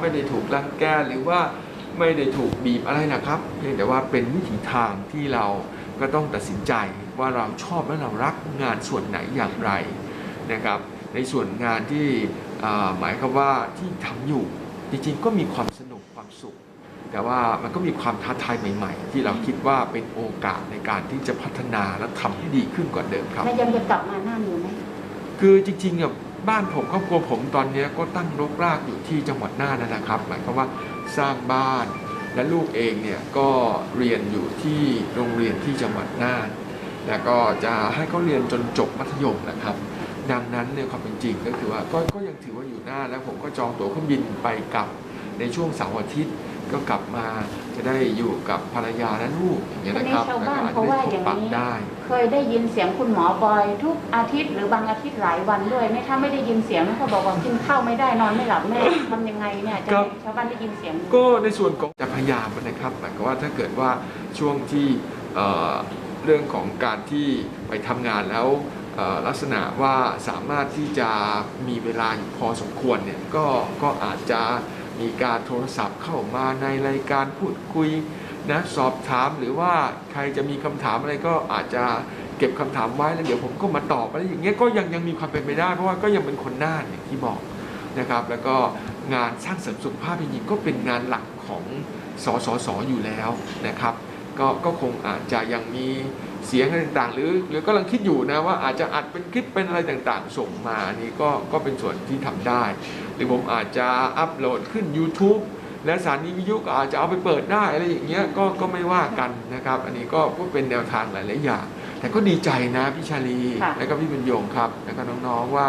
ไม่ได้ถูกรังแกหรือว่าไม่ได้ถูกบีบอะไรนะครับเพียงแต่ว่าเป็นวิถีทางที่เราก็ต้องตัดสินใจว่าเราชอบและเรารักงานส่วนไหนอย่างไรนะครับ ในส่วนงานที่อ่าหมายความว่าที่ทำอยู่จริงๆก็มีความสนุกความสุข แต่ว่ามันก็มีความท้าทายใหม่ๆ ที่เราคิดว่าเป็นโอกาสในการที่จะพัฒนาและทำให้ดีขึ้นกว่าเดิมครับแล้วยังจะกลับมาหน้าอยู่ไหมคือจริงๆอะ บ้านผมครอบครัวผมตอนนี้ก็ตั้งรกรากอยู่ที่จังหวัดน่านนนะครับ หมายความว่าสร้างบ้าน และลูกเองเนี่ยก็เรียนอยู่ที่โรงเรียนที่จังหวัดน่าน แล้วก็จะให้เขาเรียนจนจบมัธยมนะครับ ดังนั้นเนี่ยความเป็นจริงก็คือว่าก็ก็ยังถือว่าอยู่น่านแล้วผมก็จองตั๋วเครื่องบินไปกลับในช่วงเสาร์อาทิตย์ ก็กลับมาจะได้อยู่กับภรรยาและลูกอย่างเงี้ยทีนะนี้ครับชาวแล้วบ้าก็นอาจเขาจะได้ว่าพอบย่างปะนี้ ได้เคยได้ยินเสียงคุณหมอบอยทุกอาทิตย์หรือบางอาทิตย์หลายวันด้วยเนี่ยถ้าไม่ได้ยินเสียงเขาบอกว่ากินข้าวไม่ได้นอนไม่หลับแม่ทำยังไงเนี่ยจะครับให้ชาวบ้านได้ยินเสียง ก็ในส่วนของจะพยายามนะครับหมายความว่าถ้าเกิดว่าช่วงที่เอ่อเรื่องของการที่ไปทำงานแล้วเอ่อลักษณะว่าสามารถที่จะมีเวลาอยู่พอสมควรเนี่ยก็ก็อาจจะ มีการโทรศัพท์เข้ามาในรายการพูดคุยนะสอบถามหรือว่าใครจะมีคำถามอะไรก็อาจจะเก็บคำถามไว้แล้วเดี๋ยวผมก็มาตอบอะไรอย่างเงี้ยก็ยังยังมีความเป็นไปได้ เพราะว่าก็ยังเป็นคนน่านอย่างที่บอกนะครับ แล้วก็งานสร้างเสริมสุขภาพจริงๆก็เป็นงานหลักของสสสอยู่แล้วนะครับ ก็ก็คงอาจจะยังมีเสียงอะไรต่างๆ หรือหรือก็กำลังคิดอยู่นะว่าอาจจะอัดเป็นคลิปเป็นอะไรต่างๆ ส่งมาอันนี่ก็ก็เป็นส่วนที่ทำได้ หรือผมอาจจะอัปโหลดขึ้น YouTube และสถานีวิทยุก็อาจจะเอาไปเปิดได้อะไรอย่างเงี้ยก็ก็ไม่ว่ากันนะครับ อันนี้ก็ก็เป็นแนวทางหลายๆอย่าง แต่ก็ดีใจนะพี่ชาลีค่ะและก็พี่บรรยงครับแล้วก็น้องๆว่า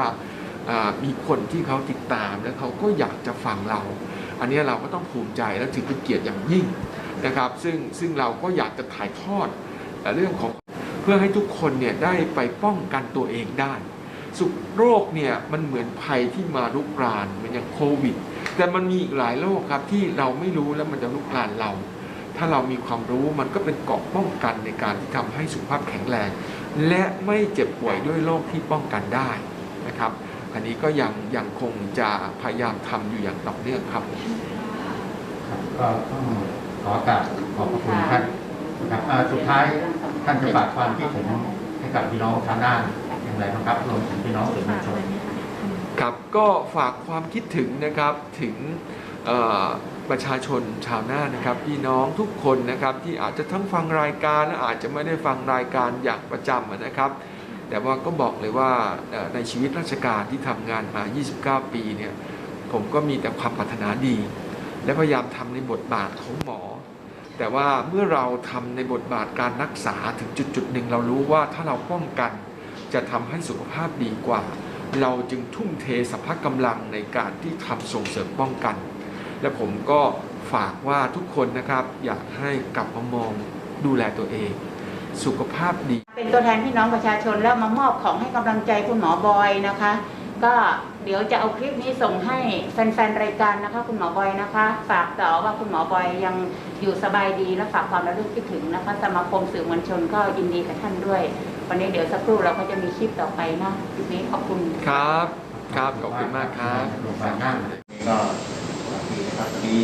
อ่ามีคนที่เขาติดตามและเขาก็อยากจะฟังเรา อันนี้เราก็ต้องภูมิใจและถือเป็นเกียรติอย่างยิ่ง นะครับซึ่งซึ่งเราก็อยากจะถ่ายทอดเรื่องของเพื่อให้ทุกคนเนี่ยได้ไปป้องกันตัวเองได้สุขโรคเนี่ยมันเหมือนภัยที่มาลุกรานเหมือนอย่างโควิด แต่มันมีอีกหลายโรคครับที่เราไม่รู้แล้วมันจะลุกรานเรา ถ้าเรามีความรู้มันก็เป็นเกราะป้องกันในการที่ทำให้สุขภาพแข็งแรง และไม่เจ็บป่วยด้วยโรคที่ป้องกันได้นะครับอันนี้ก็ยังยังคงจะพยายามทำอยู่อย่างต่อเนื่องครับครับก็ต้อง ขอโอกราบขอบพระคุณท่านนะครับอ่าสุดท้ายท่านจะฝากความคิดถึงให้กับพี่น้องชาวน่านอย่างไรบ้างครับรวมถึงพี่น้องสื่อมวลชนครับก็ฝากความคิดถึงนะครับถึงเอ่อประชาชนชาวนานะครับพี่น้องทุกคนนะครับที่อาจจะทั้งฟังรายการและอาจจะไม่ได้ฟังรายการอย่างประจำนะครับ แต่ว่าก็บอกเลยว่าเอ่อในชีวิตราชการที่ทำงานมา 29 ปีเนี่ยผมก็มีแต่ความปรารถนาดี และพยายามทำในบทบาทของหมอ แต่ว่าเมื่อเราทำในบทบาทการรักษาถึงจุดจุดหนึ่งเรารู้ว่าถ้าเราป้องกันจะทำให้สุขภาพดีกว่า เราจึงทุ่มเทสรรพกำลังในการที่ทำส่งเสริมป้องกัน และผมก็ฝากว่าทุกคนนะครับอยากให้กลับมามองดูแลตัวเอง สุขภาพดี เป็นตัวแทนพี่น้องประชาชนแล้วมามอบของให้กำลังใจคุณหมอบอยนะคะ ก็เดี๋ยวจะเอาคลิปนี้ส่งให้แฟนๆรายการนะคะ คุณหมอบอยนะคะ ฝากต่อว่าคุณหมอบอยยังอยู่สบายดีและฝากความระลึกคิดถึงนะคะ สมาคมสื่อมวลชนก็ยินดีกับท่านด้วย วันนี้เดี๋ยวสักครู่เราก็จะมีคลิปต่อไปเนาะคลิปนี้ขอบคุณครับ ครับขอบคุณมากครับโรงพยาบาลน่านก็สวัสดีนะครับวันนี้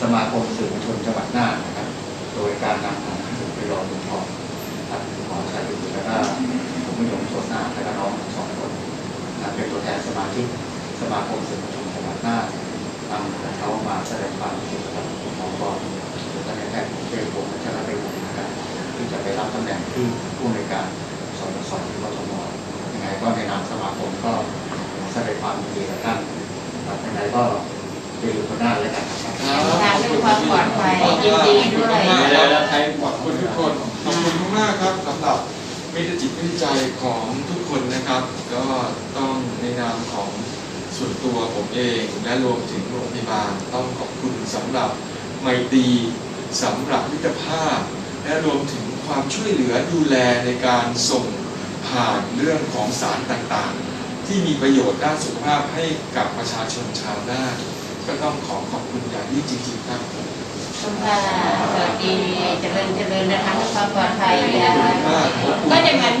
สมาคมสื่อมวลชนจังหวัดน่านนะครับ โดยการนำของท่านไปรอหลวงพ่อครับหมอชายยุทธแล้วก็ผมไม่ยงโสนาและก็น้องสองคนนะ เป็นตัวแทนสมาชิกสมาคมสื่อมวลชนจังหวัดน่านนำเขามาแสดงความคิดเห็นกับหมอกรหรือท่านนายแพทย์เจริญพงศ์วัชรเรวงศ์นะครับที่จะไปรับตำแหน่งที่ผู้ในวยการสมสที่กทมยังไงก็ในนามสมาคมก็แสดงความยินดีกับท่านครับยังไงก็จะอยู่คนหน้าแล้วกันนะครับงานด้วยความปลอดภัยยินดีด้วยใครขอบคุณทุกคนขอบคุณมากๆครับสำหรับมิตรจิตมิตรใจของทุกคนนะครับ ก็ต้อง ในนามของส่วนตัวผมเอง และรวมถึงโรงพยาบาลต้องขอบคุณสำหรับไมตรีสำหรับมิตรภาพ และรวมถึงความช่วยเหลือดูแลในการส่งผ่านเรื่องของสารต่างๆ ที่มีประโยชน์ด้านสุขภาพให้กับประชาชนชาวนาก็ต้องขอขอบคุณอย่างยิ่งจริงๆครับคุณค่ะสวัสดีเจริญเจริญนะคะด้วยความปลอดภัยนะคะก็อย่างนั้น